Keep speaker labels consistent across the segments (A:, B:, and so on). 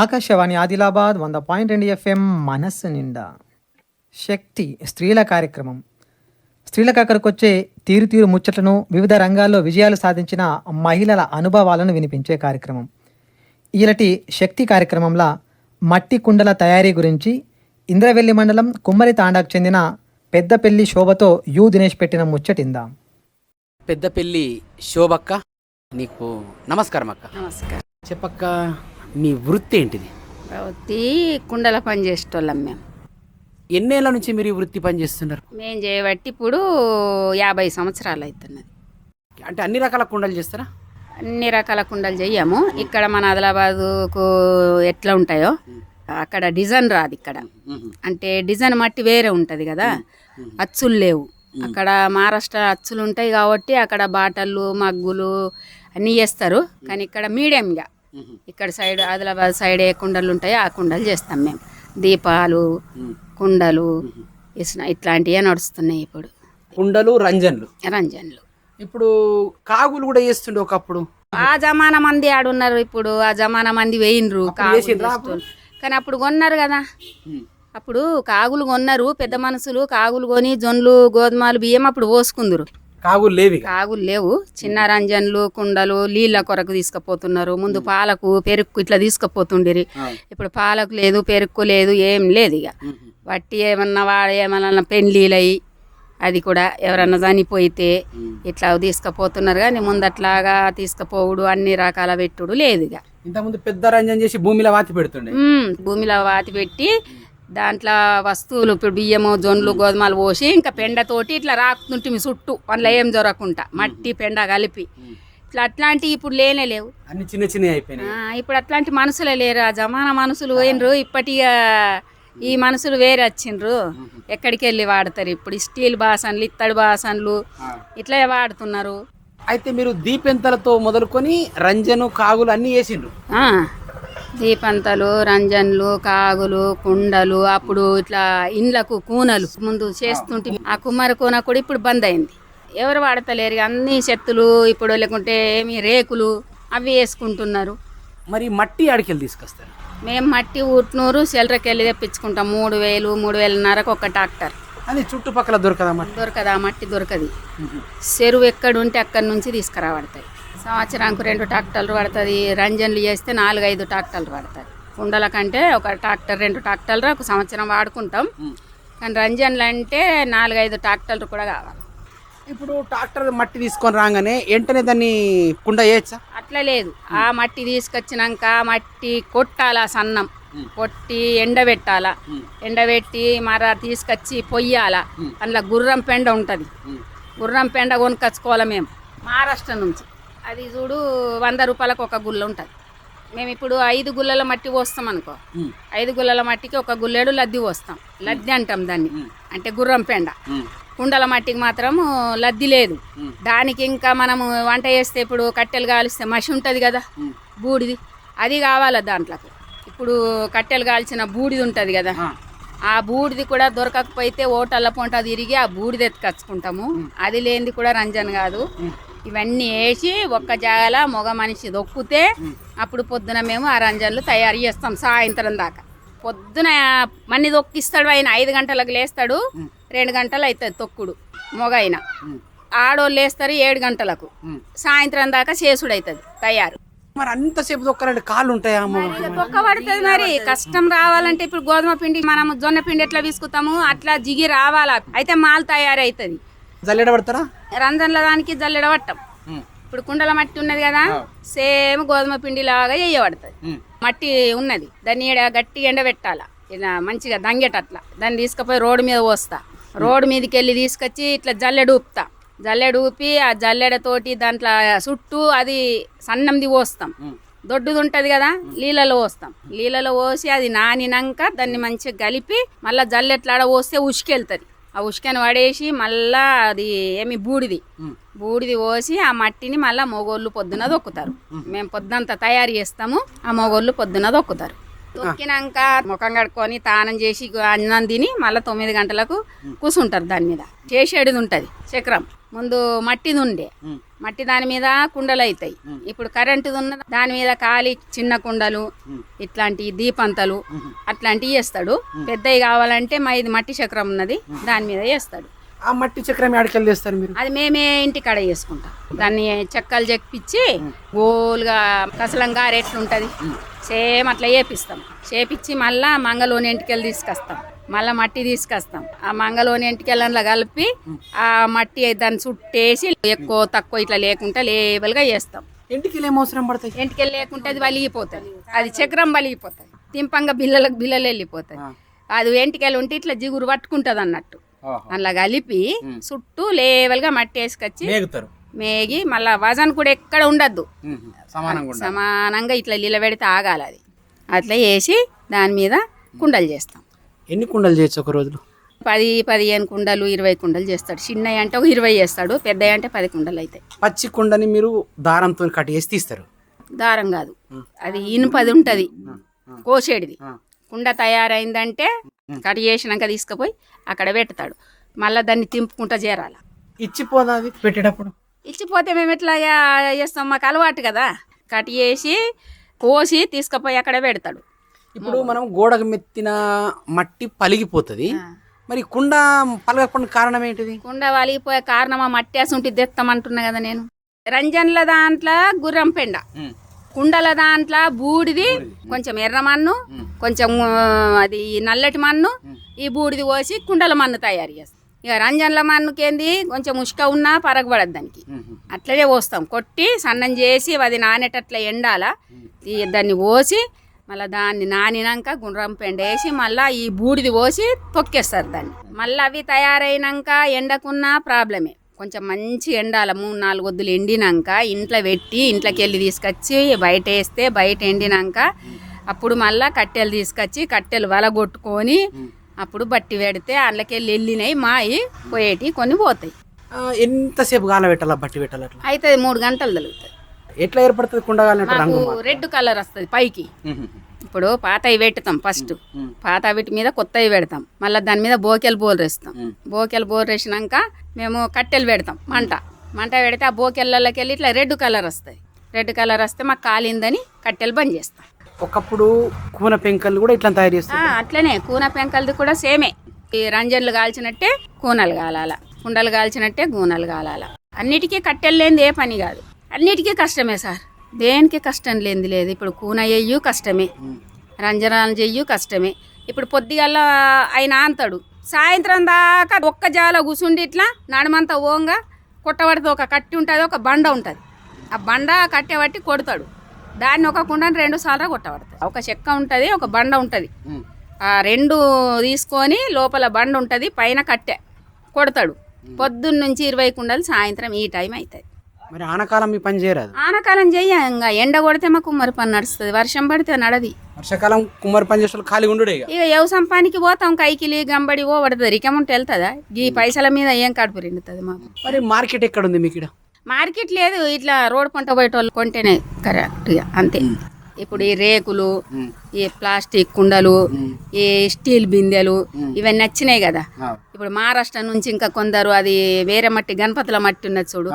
A: ఆకాశవాణి ఆదిలాబాద్ వంద పాయింట్ రెండు ఎఫ్ఎం మనస్సు నిండా. శక్తి స్త్రీల కార్యక్రమం. స్త్రీలకు అక్కడికి వచ్చే తీరు తీరు ముచ్చట్లను వివిధ రంగాల్లో విజయాలు సాధించిన మహిళల అనుభవాలను వినిపించే కార్యక్రమం. ఈలటి శక్తి కార్యక్రమంలో మట్టి కుండల తయారీ గురించి ఇంద్రవెల్లి మండలం కుమ్మరి తాండాకు చెందిన పెద్దపెల్లి శోభతో యు దినేష్ పెట్టిన ముచ్చటిందాం
B: పెద్దపల్లి శోభక్క నీకు నమస్కారం అక్క
C: నమస్కారం.
B: చెప్పక్క మీ వృత్తి ఏంటిది?
C: వృత్తి కుండల పని చేసేటోళ్ళం మేము.
B: ఎన్నేళ్ళ నుంచి మీరు ఈ వృత్తి పని చేస్తున్నారు?
C: మేము చేయబట్టి ఇప్పుడు యాభై సంవత్సరాలు అవుతున్నది
B: అంటే అన్ని రకాల కుండలు చేస్తారా?
C: అన్ని రకాల కుండలు చెయ్యము. ఇక్కడ మన ఆదిలాబాదుకు ఎట్లా ఉంటాయో అక్కడ డిజైన్ రాదు ఇక్కడ. అంటే డిజైన్ మట్టి వేరే ఉంటుంది కదా అచ్చులు లేవు. అక్కడ మహారాష్ట్ర అచ్చులు ఉంటాయి కాబట్టి అక్కడ బాటలు మగ్గులు అన్నీ చేస్తారు కానీ ఇక్కడ మీడియంగా. ఇక్కడ సైడ్ ఆదిలాబాద్ సైడ్ ఏ కుండలు ఉంటాయో ఆ కుండలు చేస్తాం మేము. దీపాలు కుండలు ఇట్లాంటివే నడుస్తున్నాయి ఇప్పుడు.
B: కుండలు రంజన్లు.
C: రంజన్లు.
B: ఇప్పుడు కాగులు కూడా చేస్తుండే ఒకప్పుడు.
C: ఆ జమానా మంది ఆడున్నారు ఇప్పుడు ఆ జమానా మంది వేయినరు. కానీ అప్పుడు కొన్నారు కదా. అప్పుడు కాగులు కొన్నారు పెద్ద మనుషులు కాగులు కొని జొన్లు గోధుమలు బియ్యం అప్పుడు పోసుకుందరు.
B: కాగులు లేవి
C: కాగులు లేవు. చిన్న రంజన్లు కుండలు నీళ్ళ కొరకు తీసుకుపోతున్నారు. ముందు పాలకు పెరుక్కు ఇట్లా తీసుకుపోతుండిరి. ఇప్పుడు పాలకు లేదు పెరుక్కు లేదు ఏం లేదు ఇక. వట్టి ఏమన్నా వాడు ఏమన్నా పెళ్ళిళ్ళయి అది కూడా ఎవరన్నా చనిపోయితే ఇట్లా తీసుకుపోతున్నారు. కానీ ముందట్లాగా తీసుకుపోవుడు అన్ని రకాల పెట్టుడు లేదు ఇక.
B: ఇంతకుముందు పెద్ద రంజన్ చేసి భూమిలో వాతి పెడుతుండే.
C: భూమిలో వాతి పెట్టి దాంట్లో వస్తువులు ఇప్పుడు బియ్యము జొన్లు గోధుమలు పోసి ఇంకా పెండతోటి ఇట్లా రాకుతుంటే చుట్టూ అందులో ఏం దొరకకుండా మట్టి పెండ కలిపి. ఇట్లా అట్లాంటివి ఇప్పుడు లేనే లేవు.
B: అన్ని చిన్న చిన్నవి అయిపోయినాయి.
C: ఇప్పుడు అట్లాంటి మనుషులే లేరు ఆ జమానా మనుషులు పోయినరు ఇప్పటిగా ఈ మనుషులు వేరే వచ్చిండ్రు. ఎక్కడికి వెళ్ళి వాడతారు? ఇప్పుడు స్టీల్ బాసన్లు ఇత్తడి బాసన్లు ఇట్లా వాడుతున్నారు.
B: అయితే మీరు దీపెంతలతో మొదలుకొని రంజను కాగులు అన్ని వేసిండ్రు.
C: దీపంతలు రంజన్లు కాగులు కుండలు అప్పుడు ఇట్లా ఇండ్లకు కూనలు ముందు చేస్తుంటే. ఆ కుమ్మరి కూన కూడా ఇప్పుడు బంద్ అయింది. ఎవరు వాడతలేరు అన్ని చెత్తులు ఇప్పుడు లేకుంటే ఏమి రేకులు అవి వేసుకుంటున్నారు.
B: మరి మట్టి అడికెళ్ళి తీసుకొస్తారు?
C: మేము మట్టి ఊట్నూరు సెలరకెళ్ళి తెప్పించుకుంటాం. మూడు వేలు మూడు వేలన్నరకు ఒక ట్రాక్టర్.
B: అది చుట్టుపక్కల దొరకదా మట్టి?
C: దొరకదు మట్టి దొరకది. చెరువు ఎక్కడ ఉంటే అక్కడి నుంచి తీసుకురాబడతాయి. సంవత్సరానికి రెండు ట్రాక్టర్లు పడుతుంది. రంజన్లు చేస్తే నాలుగైదు ట్రాక్టర్లు పడతాయి. కుండల కంటే ఒక ట్రాక్టర్ రెండు ట్రాక్టర్లు ఒక సంవత్సరం వాడుకుంటాం. కానీ రంజన్లు అంటే నాలుగైదు ట్రాక్టర్లు కూడా కావాలి.
B: ఇప్పుడు ట్రాక్టర్ మట్టి తీసుకొని రాగానే వెంటనే దాన్ని కుండ వేయచ్చా?
C: అట్లా లేదు. ఆ మట్టి తీసుకొచ్చినాక ఆ మట్టి కొట్టాలా సన్నం. కొట్టి ఎండబెట్టాలా. ఎండబెట్టి మర తీసుకొచ్చి పొయ్యాలా. అందులో గుర్రం పెండ ఉంటుంది. గుర్రం పెండ కొనుక్కొచ్చుకోవాలి మేము. మహారాష్ట్ర నుంచి. అది చూడు వంద రూపాయలకు ఒక గుల్ల ఉంటుంది. మేము ఇప్పుడు ఐదు గుల్లల మట్టి పోస్తాం అనుకో. ఐదు గుల్లల మట్టికి ఒక గుల్లెడు లద్ది పోస్తాం. లద్ది అంటాం దాన్ని. అంటే గుర్రం పెండ. కుండల మట్టికి మాత్రం లద్ది లేదు. దానికి ఇంకా మనము వంట చేస్తే ఇప్పుడు కట్టెలు కాలిస్తే మసి ఉంటుంది కదా. బూడిది. అది కావాలి దాంట్లోకి? ఇప్పుడు కట్టెలు కాల్చిన బూడిది ఉంటుంది కదా. ఆ. బూడిది కూడా దొరకకపోతే ఓటల్ల పొంట తిరిగి ఆ బూడిది ఎత్తుకొచ్చుకుంటాము. అది లేనిది కూడా రంజన్ కాదు. ఇవన్నీ వేసి ఒక్క జాగల మగ మనిషి దొక్కితే అప్పుడు పొద్దున మేము ఆ రంజన్లు తయారు చేస్తాం సాయంత్రం దాకా. పొద్దున మన్ని దొక్కిస్తాడు ఆయన ఐదు గంటలకు లేస్తాడు రెండు గంటలు అవుతుంది తొక్కుడు మొగ అయిన ఆడోళ్ళు లేస్తారు ఏడు గంటలకు. సాయంత్రం దాకా చేసుడు అవుతుంది తయారు.
B: మరి అంతసేపు దొక్కాలంటే కాళ్ళు ఉంటాయా
C: తొక్క పడుతుంది మరి. కష్టం రావాలంటే ఇప్పుడు గోధుమ పిండి మనం జొన్న పిండి ఎట్లా తీసుకుతాము అట్లా జిగి రావాలా. అయితే మాల్ తయారవుతుంది
B: జల్లెడ పడతారా?
C: రంజన్ల దానికి జల్లెడ పట్టం. ఇప్పుడు కుండల మట్టి ఉన్నది కదా సేమ్ గోధుమ పిండి లాగా వేయబడుతుంది మట్టి ఉన్నది. దాన్ని ఈడ గట్టి ఎండబెట్టాలా. మంచిగా దంగేటట్లా దాన్ని తీసుకుపోయి రోడ్డు మీద పోస్తా. రోడ్డు మీదకి వెళ్ళి తీసుకొచ్చి ఇట్లా జల్లెడ ఊపుతా. జల్లెడ ఊపి ఆ జల్లెడతోటి దాంట్లో చుట్టూ అది సన్నంది పోస్తాం. దొడ్డుది ఉంటుంది కదా నీళ్ళలో పోస్తాం. నీళ్ళలో పోసి అది నానినాక దాన్ని మంచిగా కలిపి మళ్ళీ జల్లెట్లాడ పోస్తే ఉసుకెళ్తుంది. ఆ ఉసుకని పడేసి మళ్ళా అది ఏమి బూడిది. బూడిది పోసి ఆ మట్టిని మళ్ళీ మొగోళ్ళు పొద్దున దొక్కుతారు మేము పొద్దునంతా తయారు చేస్తాము ఆ మొగోళ్ళు పొద్దున దొక్కుతారు దొక్కినాక ముఖం కడుక్కొని తానం చేసి అన్నం తిని మళ్ళీ తొమ్మిది గంటలకు కూసుంటారు దాని మీద. చేసేటిది ఉంటుంది చక్రం. ముందు మట్టిది ఉండే. మట్టి దాని మీద కుండలు అవుతాయి ఇప్పుడు కరెంటు ఉన్న దాని మీద ఖాళీ చిన్న కుండలు ఇట్లాంటి దీపంతలు అట్లాంటివి వేస్తాడు. పెద్దవి కావాలంటే మా ఇది మట్టి చక్రం ఉన్నది దాని మీద వేస్తాడు.
B: ఆ మట్టి చక్రం ఆడికెళ్ళి చేస్తారు మీరు?
C: అది మేమే ఇంటి కాడ చేసుకుంటాం. దాన్ని చెక్కలు చెక్కిచ్చి గోలుగా కసలంగా ఎట్లుంటది సేమ్ అట్లా చేపిస్తాం. చేపిచ్చి మళ్ళా మంగళోని ఇంటికెళ్ళి తీసుకొస్తాం. మళ్ళా మట్టి తీసుకొస్తాం. ఆ మంగళోని ఇంటికెళ్ళంలో కలిపి ఆ మట్టి దాన్ని చుట్టేసి ఎక్కువ తక్కువ ఇట్లా లేకుండా లేబుల్గా చేస్తాం.
B: ఇంటికి అవసరం పడతాయి?
C: ఇంటికెళ్ళి లేకుంటే అది వలిగిపోతుంది. అది చక్రం వలిగిపోతుంది. తింపంగా బిల్లలకు బిల్లలు వెళ్ళిపోతుంది. అది ఎంటికెళ్ళి ఉంటే ఇట్లా జిగురు పట్టుకుంటుంది అన్నట్టు అలా కలిపి చుట్టూ లేవల్గా మట్టి వేసుకొచ్చి
B: మేగుతారు.
C: మేగి మళ్ళా వజన్ కూడా ఎక్కడ ఉండద్దు.
B: సమానంగా
C: ఇట్లా నీళ్ళ పెడితే ఆగాలి అది. అట్లా వేసి దాని మీద కుండలు చేస్తాం.
B: ఎన్ని కుండలు చేయొచ్చు ఒక రోజులో?
C: పది పదిహేను కుండలు ఇరవై కుండలు చేస్తాడు. చిన్నవి అంటే ఒక ఇరవై చేస్తాడు పెద్దవి అంటే పది కుండలు అవుతాయి
B: పచ్చి కుండని మీరు దారంతో కట్ చేసి తీస్తారు.
C: దారం కాదు. అది ఇనుపది ఉంటుంది. కోసేడిది. కుండ తయారైందంటే కట్ చేసినాక తీసుకుపోయి అక్కడ పెడతాడు. మళ్ళీ దాన్ని తింపుకుంటా చేరాలి.
B: ఇచ్చిపోదా అది పెట్టేటప్పుడు?
C: ఇచ్చిపోతే మేము ఎట్లా చేస్తాం? మాకు అలవాటు కదా. కట్ చేసి కోసి తీసుకుపోయి అక్కడ పెడతాడు.
B: ఇప్పుడు మనం గోడకు మెత్తిన మట్టి పలిగిపోతుంది. మరి కుండ పలగకుండా కారణం ఏంటిది?
C: కుండ వలిగిపోయే కారణం ఆ మట్టి అసుంటి తెస్తామంటున్నా కదా నేను. రంజన్ల దాంట్లో గుర్రం పెండ. కుండల దాంట్లో బూడిది కొంచెం ఎర్ర మన్ను కొంచెం అది నల్లటి మన్ను ఈ బూడిది పోసి కుండల మన్ను తయారు చేస్తాం. ఇక రంజన్ల మన్నుకేంది? కొంచెం ఉష్క ఉన్నా పరగబడదు దానికి. అట్లనే పోస్తాం. కొట్టి సన్నం చేసి అది నానేటట్ల ఎండాల ఈ దాన్ని పోసి మళ్ళీ దాన్ని నానినాక గుండ్రం పెండ వేసి మళ్ళీ ఈ బూడిది పోసి తొక్కేస్తారు దాన్ని. మళ్ళీ అవి తయారైనాక ఎండకున్నా ప్రాబ్లమే. కొంచెం మంచి ఎండాల మూడు నాలుగు వద్దులు ఎండినాక ఇంట్లో పెట్టి ఇంట్లోకి వెళ్ళి తీసుకొచ్చి బయట వేస్తే బయట ఎండినాక అప్పుడు మళ్ళా కట్టెలు తీసుకొచ్చి కట్టెలు వలగొట్టుకొని అప్పుడు బట్టి పెడితే అందులోకెళ్ళి వెళ్ళినాయి మాయి పోయేటి కొన్ని పోతాయి.
B: ఎంతసేపు గాల పెట్టాలా బట్టి పెట్టాలి అట్లా?
C: అయితే మూడు గంటలు తగులుతాయి
B: ఎట్లా ఏర్పడుతుంది కుండ కాలినట్టు రంగు
C: మాకు? రెడ్ కలర్ వస్తుంది పైకి. ఇప్పుడు పాతవి పెడతాం ఫస్ట్. పాత వీటి మీద కొత్తవి పెడతాం. మళ్ళీ దాని మీద బోకెలు బోర్ వేస్తాం. బోకెలు బోర్ వేసినాక మేము కట్టెలు పెడతాం మంట. మంట పెడితే ఆ బోకెళ్ళకి వెళ్ళి ఇట్లా రెడ్ కలర్ వస్తుంది రెడ్ కలర్ వస్తే మాకు కాలిందని కట్టెలు బంద్ చేస్తాం.
B: ఒకప్పుడు కూన పెంకలు కూడా ఇట్లా తయారు
C: ఆ,
B: చేస్తారు
C: అట్లనే కూన పెంకలది కూడా సేమే. ఈ రంజన్లు కాల్చినట్టే కూనలు కాలాల. కుండలు కాల్చినట్టే గూనలు కాలాల. అన్నిటికీ కట్టెలు లేనిది ఏ పని కాదు. అన్నిటికీ కష్టమే సార్. దేనికి కష్టం లేనిది లేదు. ఇప్పుడు కూన చెయ్యు కష్టమే. రంజనాలు చెయ్యు కష్టమే. ఇప్పుడు పొద్దుగల్లా ఆయన అంతాడు సాయంత్రం దాకా ఒక్క జాల కూసుండి ఇట్లా నడమంతా ఓంగా కొట్టబడితే ఒక కట్టి ఉంటుంది ఒక బండ ఉంటుంది. ఆ బండ కట్టెబట్టి కొడతాడు. దాన్ని ఒక కుండని రెండు సార్లు కొట్టబడతాయి ఒక చెక్క ఉంటుంది ఒక బండ ఉంటుంది. ఆ రెండు తీసుకొని లోపల బండ ఉంటుంది పైన కట్టె కొడతాడు. పొద్దున్న నుంచి ఇరవై కుండలు సాయంత్రం ఈ టైం అవుతుంది
B: మరి ఆనకాలం మీ పని చేయరాదు.
C: ఆనకాలం చెయ్య ఇంకా ఎండ కొడితే మా కుమ్మరి పని నడుస్తుంది వర్షం పడితే నడది.
B: వర్షాకాలం కుమ్మరి పని చేసే ఖాళీ ఉండుడే ఇక.
C: వ్యవసాయం పనికి పోతాం కైకిలి గంబడి ఓ పడుతుంది రికముంటే వెళ్తుందా? ఈ పైసల మీద ఏం కడుపు రెండుతుంది మాకు?
B: మరి మార్కెట్ ఎక్కడ ఉంది మీకు ఇక్కడ?
C: మార్కెట్ లేదు ఇట్లా రోడ్ పంట పోయేటోళ్ళు కొంటేనే కరెక్ట్గా అంతే. ఇప్పుడు ఈ రేకులు ఈ ప్లాస్టిక్ కుండలు ఈ స్టీల్ బిందెలు ఇవన్నీ నచ్చినాయి కదా. ఇప్పుడు మహారాష్ట్ర నుంచి ఇంకా కొందరు అది వేరే మట్టి గణపతుల మట్టి ఉన్నది చూడు.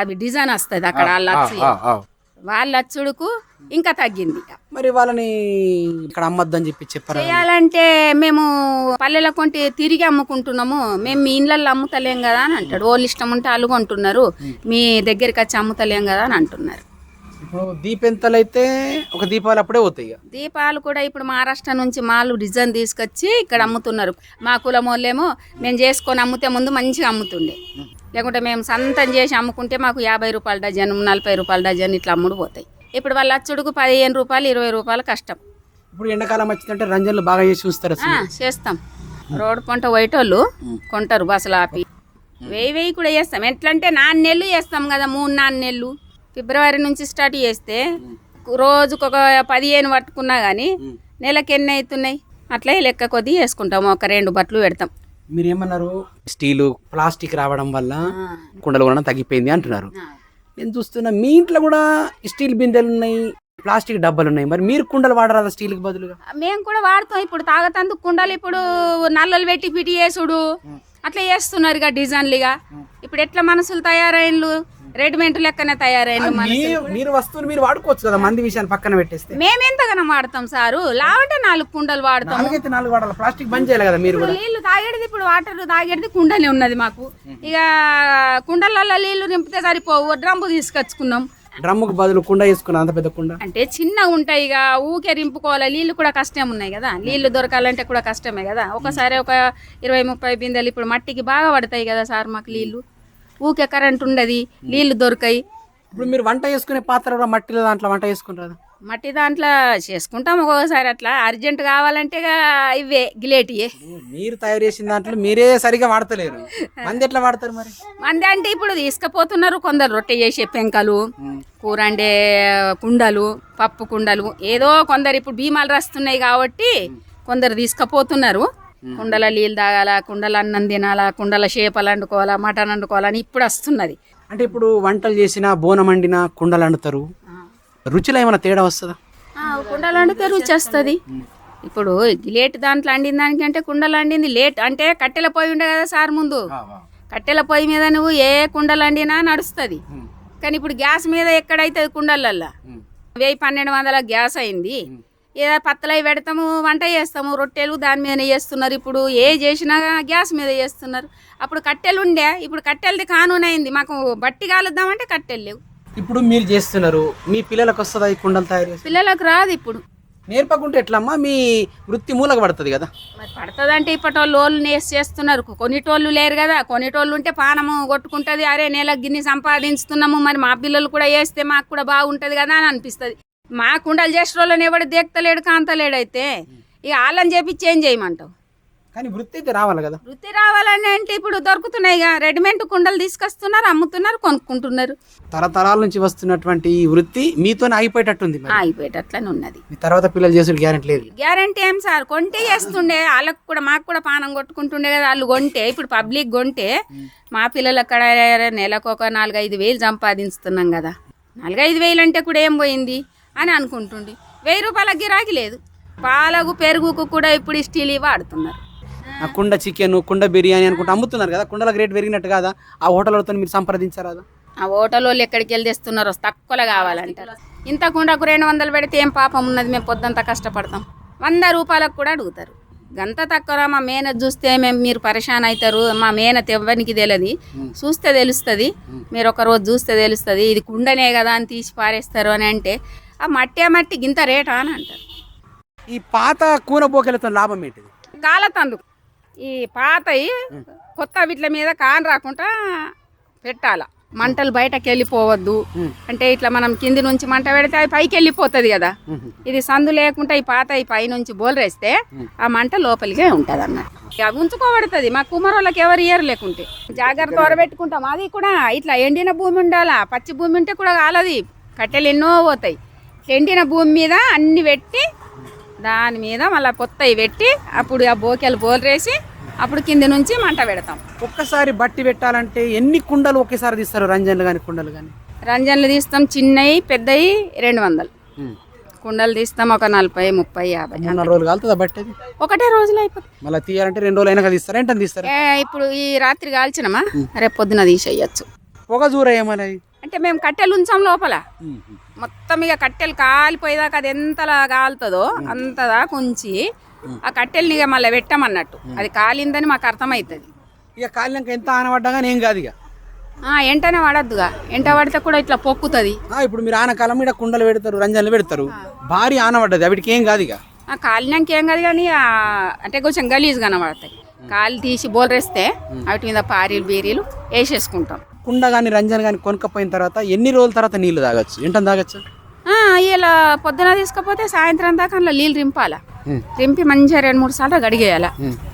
C: అవి డిజైన్ వస్తుంది అక్కడ వాళ్ళ అచ్చు వాళ్ళ అచ్చుడుకు ఇంకా తగ్గింది
B: మరి వాళ్ళని ఇక్కడ అమ్మద్దని చెప్పి చెప్పారు?
C: చేయాలంటే మేము పల్లెల కొంటి తిరిగి అమ్ముకుంటున్నాము. మేము మీ ఇళ్ళల్లో అమ్ముతలేం కదా అని అంటాడు. వాళ్ళు ఇష్టం ఉంటే వాళ్ళు కొంటున్నారు. మీ దగ్గరికి వచ్చి అమ్ముతలేం కదా అని అంటున్నారు.
B: ఇప్పుడు దీపెంతలు అయితే ఒక దీపాలు అప్పుడే పోతాయి
C: దీపాలు కూడా ఇప్పుడు మహారాష్ట్ర నుంచి మాలు డిజైన్ తీసుకొచ్చి ఇక్కడ అమ్ముతున్నారు. మా కులం వాళ్ళేమో మేము చేసుకొని అమ్ముతే ముందు మంచిగా అమ్ముతుండే. లేకుంటే మేము సంతం చేసి అమ్ముకుంటే మాకు యాభై రూపాయల డజన్ నలభై రూపాయల డజన్ ఇట్లా అమ్ముడు పోతాయి. ఇప్పుడు వాళ్ళ అచ్చుడుకు పదిహేను రూపాయలు ఇరవై రూపాయలు కష్టం.
B: ఇప్పుడు ఎండాకాలం వచ్చిందంటే రంజన్లు బాగా చేసి చూస్తారు
C: చేస్తాం. రోడ్డు పంట పోయేటోళ్ళు కొంటారు బస్సులు ఆపి. వెయ్యి వెయ్యి కూడా చేస్తాం. ఎట్లంటే నాలుగు నెలలు చేస్తాం కదా మూడు నాలుగు నెలలు. ఫిబ్రవరి నుంచి స్టార్ట్ చేస్తే రోజుకు ఒక పదిహేను పట్టుకున్నా కానీ నెలకి ఎన్ని అవుతున్నాయి? అట్లే లెక్క కొద్దీ వేసుకుంటాం ఒక రెండు బట్టలు పెడతాం.
B: మీరు ఏమన్నారు స్టీలు ప్లాస్టిక్ రావడం వల్ల కుండలు కూడా తగ్గిపోయింది అంటున్నారు. నేను చూస్తున్నా మీ ఇంట్లో కూడా స్టీల్ బిందెలు ఉన్నాయి ప్లాస్టిక్ డబ్బాలు ఉన్నాయి. మరి మీరు కుండలు వాడరాదా స్టీల్కి బదులుగా?
C: మేము కూడా వాడతాం. ఇప్పుడు తాగతందుకు కుండలు ఇప్పుడు నల్లలు పెట్టి పిటి చేసుడు. అట్లా చేస్తున్నారు ఇక డిజైన్లుగా ఇప్పుడు ఎట్లా మనసులు తయారైనలు? రెడీమేడ్ లెక్కనే తయారైన
B: మీరు వస్తువులు మీరు వాడుకోవచ్చు కదా మంది విషయాన్ని పక్కన పెట్టేస్తే.
C: మేమెంతగానో వాడతాం సారు. లావంటే నాలుగు కుండలు వాడతాం.
B: నాలుగైతే నాలుగు వాడాలి. ప్లాస్టిక్ బంద్ చేయాలి కదా మీరు
C: నీళ్ళు తాగేది ఇప్పుడు వాటర్ తాగేది కుండనే ఉన్నది మాకు. ఇక కుండలలో నీళ్ళు నింపితే సరిపోవు. డ్రమ్ము తీసుకొచ్చుకున్నాం.
B: డ్రమ్ముకు బదులు కుండ వేసుకున్నా అంత పెద్ద కుండ?
C: అంటే చిన్నగా ఉంటాయి ఇక. ఊకే రింపుకోవాలి నీళ్ళు కూడా కష్టం ఉన్నాయి కదా. నీళ్ళు దొరకాలంటే కూడా కష్టమే కదా. ఒకసారి ఒక ఇరవై ముప్పై బిందెలు ఇప్పుడు మట్టికి బాగా పడతాయి కదా సార్ మాకు నీళ్ళు. ఊకే కరెంట్ ఉండదు నీళ్ళు దొరకాయి.
B: ఇప్పుడు మీరు వంట చేసుకునే పాత్ర కూడా మట్టిలో దాంట్లో వంట చేసుకుంటారు?
C: మట్టి దాంట్లో చేసుకుంటాం ఒక్కొక్కసారి అట్లా. అర్జెంట్ కావాలంటే ఇవే గిలేటియే.
B: మీరు తయారు చేసిన దాంట్లో మీరే సరిగా వాడతలేరు. మంది ఎట్లా వాడతారు మరి?
C: మంది అంటే ఇప్పుడు తీసుకుపోతున్నారు కొందరు రొట్టె చేసే పెంకలు కూర వండే కుండలు పప్పు కుండలు. ఏదో కొందరు ఇప్పుడు భీమాలు రాస్తున్నాయి కాబట్టి కొందరు తీసుకుపోతున్నారు. కుండల నీళ్ళు తాగాల కుండల అన్నం తినాలా కుండల చేపలు వండుకోవాలా మటన్ వండుకోవాలని ఇప్పుడు వస్తున్నది.
B: అంటే ఇప్పుడు వంటలు చేసిన బోనం వండిన కుండలు వండుతారు రుచిలో ఏమైనా తేడా వస్తుందా?
C: కుండలు వండితే రుచి వస్తుంది. ఇప్పుడు లేట్ దాంట్లో వండిన దానికంటే కుండలు వండింది లేట్ అంటే కట్టెల పొయ్యి ఉండే కదా సార్ ముందు. కట్టెల పొయ్యి మీద నువ్వు ఏ కుండలు వండినా నడుస్తుంది. కానీ ఇప్పుడు గ్యాస్ మీద ఎక్కడైతుంది కుండలల్లా? వెయ్యి పన్నెండు వందల గ్యాస్ అయింది. పత్తలై పెడతాము వంట చేస్తాము రొట్టెలు దాని మీదనే చేస్తున్నారు. ఇప్పుడు ఏ చేసినా గ్యాస్ మీద చేస్తున్నారు. అప్పుడు కట్టెలు ఉండే ఇప్పుడు కట్టెలది కానూన్ అయింది మాకు బట్టి కాలుద్దామంటే కట్టెలు లేవు.
B: ఇప్పుడు మీరు చేస్తున్నారు మీ పిల్లలకు వస్తుందా ఈ కుండలు తయారు చేసి
C: పిల్లలకు రాదు ఇప్పుడు.
B: నేర్పకుంటే ఎట్లమ్మా? మీ వృత్తి మూలకు పడుతుంది కదా?
C: మరి పడుతుందంటే ఇప్పటి వాళ్ళు వాళ్ళు నేసి చేస్తున్నారు. కొన్నిటోళ్ళు లేరు కదా. కొన్నిటోళ్ళు ఉంటే పానము కొట్టుకుంటుంది. అరే నెలకు గిన్ని సంపాదించుతున్నాము. మరి మా పిల్లలు కూడా వేస్తే మాకు కూడా బాగుంటుంది కదా అని అనిపిస్తుంది. మా కుండలు చేసిన వాళ్ళని ఎవడు దేక్తలేడు కాంతలేడు అయితే ఇక వాళ్ళని చెప్పి చేంజ్ చేయమంటావు.
B: కానీ వృత్తి అయితే రావాలి కదా.
C: వృత్తి రావాలని అంటే ఇప్పుడు దొరుకుతున్నాయి ఇక. రెడీమేడ్ కుండలు తీసుకొస్తున్నారు అమ్ముతున్నారు కొనుక్కుంటున్నారు.
B: తరతరాల నుంచి వస్తున్నటువంటి ఈ వృత్తి మీతోనే ఆగిపోయేటట్టుంది
C: ఆగిపోయేటట్లనే ఉన్నది.
B: మీ తర్వాత పిల్లలు చేసుడు గ్యారెంటీ లేదు.
C: గ్యారంటీ ఏం సార్? కొంటే చేస్తుండే వాళ్ళకు కూడా మాకు కూడా పానం కొట్టుకుంటుండే కదా వాళ్ళు కొంటే. ఇప్పుడు పబ్లిక్ కొంటే మా పిల్లలు అక్కడ నెలకు ఒక నాలుగైదు వేలు సంపాదిస్తున్నాం కదా. నాలుగైదు వేలు అంటే కూడా ఏం పోయింది? అని అనుకుంటుండే. వెయ్యి రూపాయల గిరాకీ లేదు. పాలకు పెరుగుకు కూడా ఇప్పుడు స్టీల్ వాడుతున్నారు.
B: ఆ కుండ చికెన్ కుండ బిర్యానీ అనుకుంటే అమ్ముతున్నారు కదా కుండలకు రేట్ పెరిగినట్టు కదా? ఆ హోటల్తో మీరు సంప్రదించారా
C: ఆ హోటల్ వాళ్ళు ఎక్కడికి వెళ్ళి తెస్తున్నారు తక్కువలో కావాలంటారు. ఇంత కుండకు రెండు వందలు పెడితే ఏం పాపం ఉన్నది? మేము పొద్దంతా కష్టపడతాం. వంద రూపాయలకు కూడా అడుగుతారు. గంత తక్కువ మా మేన చూస్తే మేము మీరు పరేషాన్ అవుతారు. మా మేనత్ ఎవ్వరికి తెలియదు చూస్తే తెలుస్తుంది. మీరు ఒక రోజు చూస్తే తెలుస్తుంది. ఇది కుండనే కదా అని తీసి పారేస్తారు అని అంటే ఆ మట్టి ఆ మట్టి గింత రేటా అని అంటారు.
B: ఈ పాత కూన బోకెలతో లాభం ఏంటిది?
C: కాలతందుకు ఈ పాతయి కొత్త వీట్ల మీద కాన్ రాకుండా పెట్టాల. మంటలు బయటకు వెళ్ళిపోవద్దు అంటే ఇట్లా మనం కింది నుంచి మంట పెడితే అది పైకి వెళ్ళిపోతుంది కదా ఇది సందు లేకుండా ఈ పాత ఈ పై నుంచి బోలరేస్తే ఆ మంట లోపలికే ఉంటుంది అన్నట్టు అవి ఉంచుకోబడుతుంది. మా కుమారులకు ఎవరు ఇయర్ లేకుంటే. జాగ్రత్త వరబెట్టుకుంటాం. అది కూడా ఇట్లా ఎండిన భూమి ఉండాలా? పచ్చి భూమి ఉంటే కూడా కాలది. కట్టెలు ఎన్నో పోతాయి. ఎండిన భూమి మీద అన్ని పెట్టి దాని మీద మళ్ళీ కొత్తవి పెట్టి అప్పుడు ఆ బోకెలు బోలరేసి అప్పుడు కింది నుంచి మంట పెడతాం.
B: ఒక్కసారి బట్టి పెట్టాలంటే ఎన్ని కుండలు ఒకేసారి తీస్తారు? రంజన్లు కానీ కుండలు కానీ
C: రంజన్లు తీస్తాం చిన్నవి పెద్దవి రెండు వందలు. కుండలు తీస్తాం ఒక నలభై ముప్పై యాభై.
B: రోజులు కాలుతుందా బట్టి
C: ఒకటే రోజులో అయిపోతుంది.
B: మళ్ళీ తీయాలంటే రెండు రోజులు అయినా తీస్తారా. ఏంటని తీస్తారా?
C: ఇప్పుడు ఈ రాత్రి కాల్చినమా? రేపు పొద్దున తీసేయచ్చు.
B: పొగ జూర ఏమని
C: అంటే మేము కట్టెలు ఉంచాం లోపల. మొత్తం ఇక కట్టెలు కాలిపోయేదాకా అది ఎంతలా కాలుతుందో అంతదా ఉంచి ఆ కట్టెల్ని ఇక మళ్ళీ పెట్టమన్నట్టు. అది కాలిందని మాకు అర్థమవుతుంది
B: ఇక కాలినాక ఎంత ఆనబడ్డా కానీ ఏం కాదు ఇక.
C: ఆ, ఎంటనే పడద్దుగా ఎంట పడితే కూడా ఇట్లా పొక్కుతుంది.
B: ఆ, ఇప్పుడు మీరు ఆనకాలం మీద కుండలు పెడతారు రంజన్లు పెడతారు. భారీ ఆనబడ్డది అవిటికి ఏం కాదు ఇక.
C: కాలినాక ఏం కాదు కానీ అంటే కొంచెం గలీజ్ కనబడతాయి కాలు తీసి బోలరేస్తే వాటి మీద పారీలు బీరీలు వేసేసుకుంటాం.
B: కుండ కానీ రంజన్ కానీ కొనుక్కపోయిన తర్వాత ఎన్ని రోజుల తర్వాత నీళ్ళు తాగొచ్చు? ఏంటని తాగొచ్చు?
C: ఇలా పొద్దున తీసుకపోతే సాయంత్రం దాకా అందులో నీళ్ళు రింపాలా. రింపి మంచిగా రెండు మూడు సార్లు కడిగేయాల.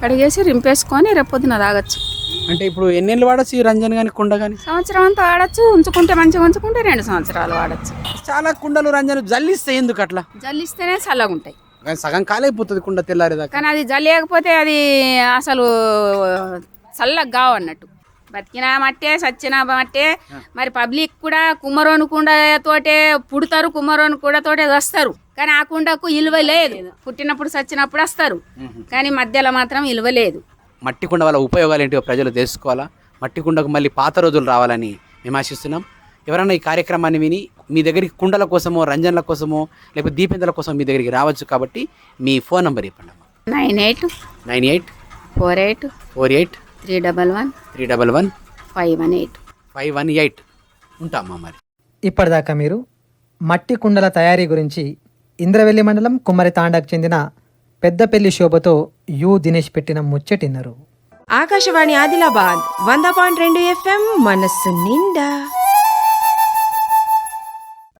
C: కడిగేసి రింపేసుకొని రేపు పొద్దున తాగొచ్చు.
B: అంటే ఇప్పుడు ఎన్నెళ్ళు వాడచ్చు ఈ రంజన్ కానీ కుండ కానీ
C: సంవత్సరం అంతా వాడచ్చు ఉంచుకుంటే మంచిగా ఉంచుకుంటే రెండు సంవత్సరాలు వాడచ్చు.
B: చాలా కుండలు రంజన్ జల్లిస్తే ఎందుకు అట్లా?
C: జల్లిస్తేనే చల్లగా ఉంటాయి
B: సగం కాలైపోతుంది కుండ తెల్లారేదాకా.
C: కానీ అది జల్లేయకపోతే అది అసలు చల్లగా కావు అన్నట్టు. బతికిన మట్టే సచ్చిన మట్టే. మరి పబ్లిక్ కూడా కుమ్మరోని కుండతోటే పుడతారు కుమ్మరోని కుండతోటే వస్తారు. కానీ ఆ కుండకు ఇలువ లేదు. పుట్టినప్పుడు సచ్చినప్పుడు వస్తారు. కానీ మధ్యలో మాత్రం ఇలువ లేదు.
B: మట్టి కుండ వల్ల ఉపయోగాలు ఏంటో ప్రజలు తెలుసుకోవాలా? మట్టి కుండకు మళ్ళీ పాత రోజులు రావాలని మేము ఆశిస్తున్నాం. ఎవరైనా ఈ కార్యక్రమాన్ని విని మీ దగ్గరికి కుండల కోసమో రంజన్ల కోసమో లేకపోతే దీపెందల కోసం మీ దగ్గరికి రావచ్చు కాబట్టి మీ ఫోన్ నంబర్ చెప్పండి అమ్మా
C: nine eight
B: nine eight
C: four eight
B: four eight
C: three double one.
B: Three double one.
C: Five one eight.
B: Five one eight. ఉంటామా మరి?
A: ఇప్పటిదాకా మీరు మట్టి కుండల తయారీ గురించి ఇంద్రవెల్లి మండలం కుమ్మరి తాండాకు చెందిన పెద్దపల్లి శోభతో యు దినేష్ పెట్టిన ముచ్చటిన్నారు.
D: ఆకాశవాణి ఆదిలాబాద్ వంద పాయింట్ రెండు ఎఫ్ఎం మనస్సు నిండా.